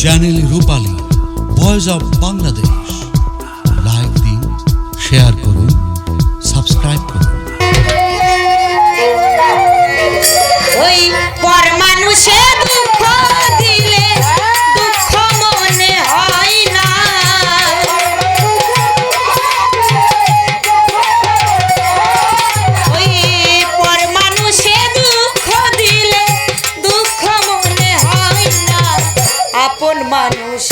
Channel Rupali voice of Bangladesh like দিন share করুন subscribe করুন। আপন মানুষ।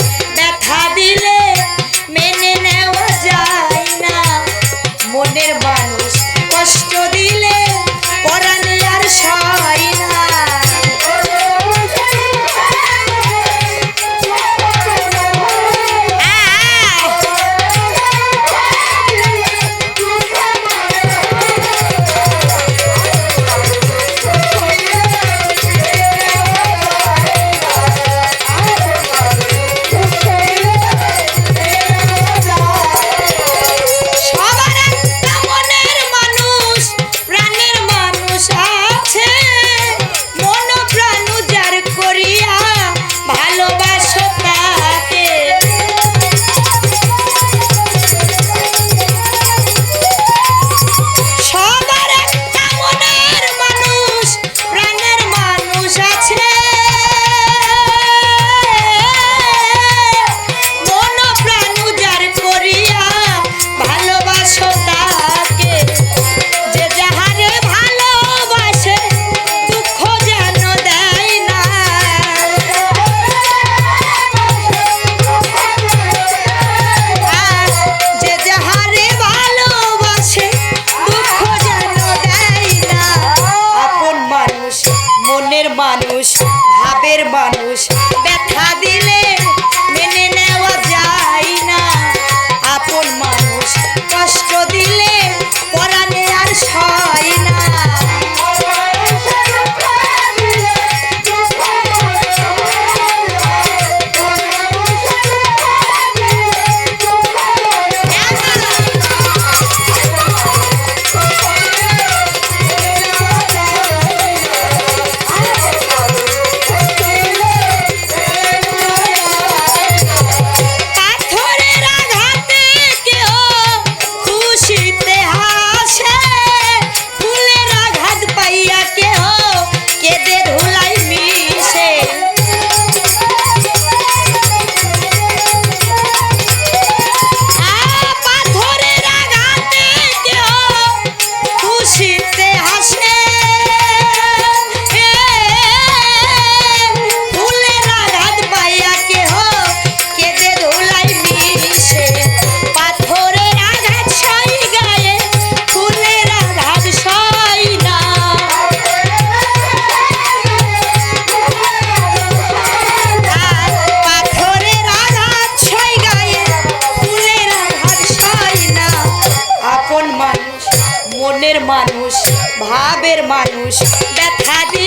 मानुष भावर मानुष व्यथा दे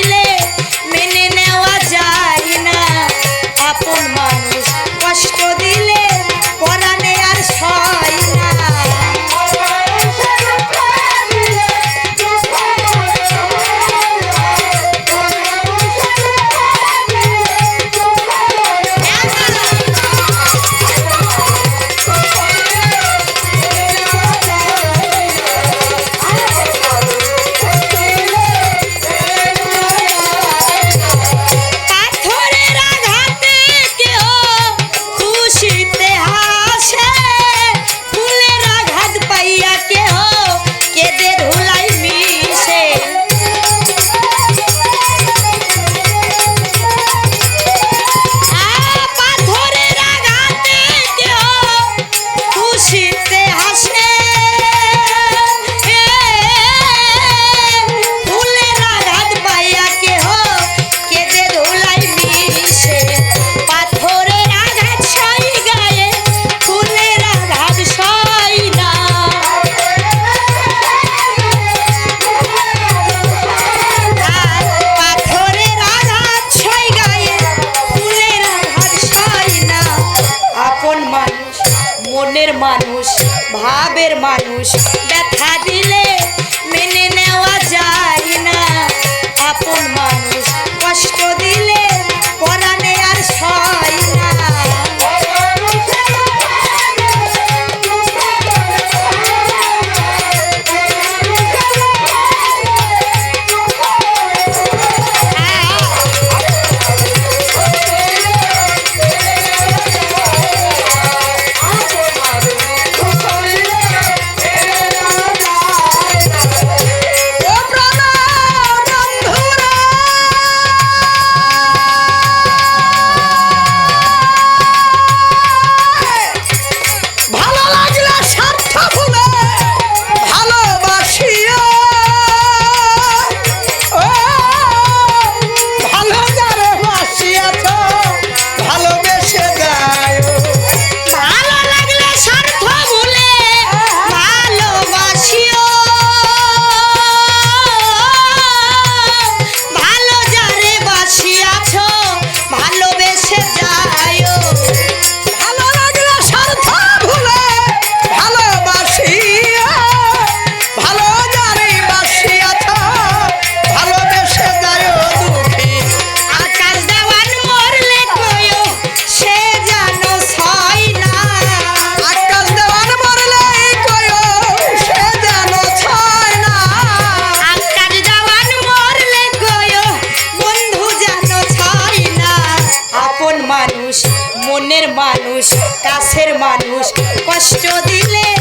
ver mais. কাছের মানুষ কষ্ট দিলে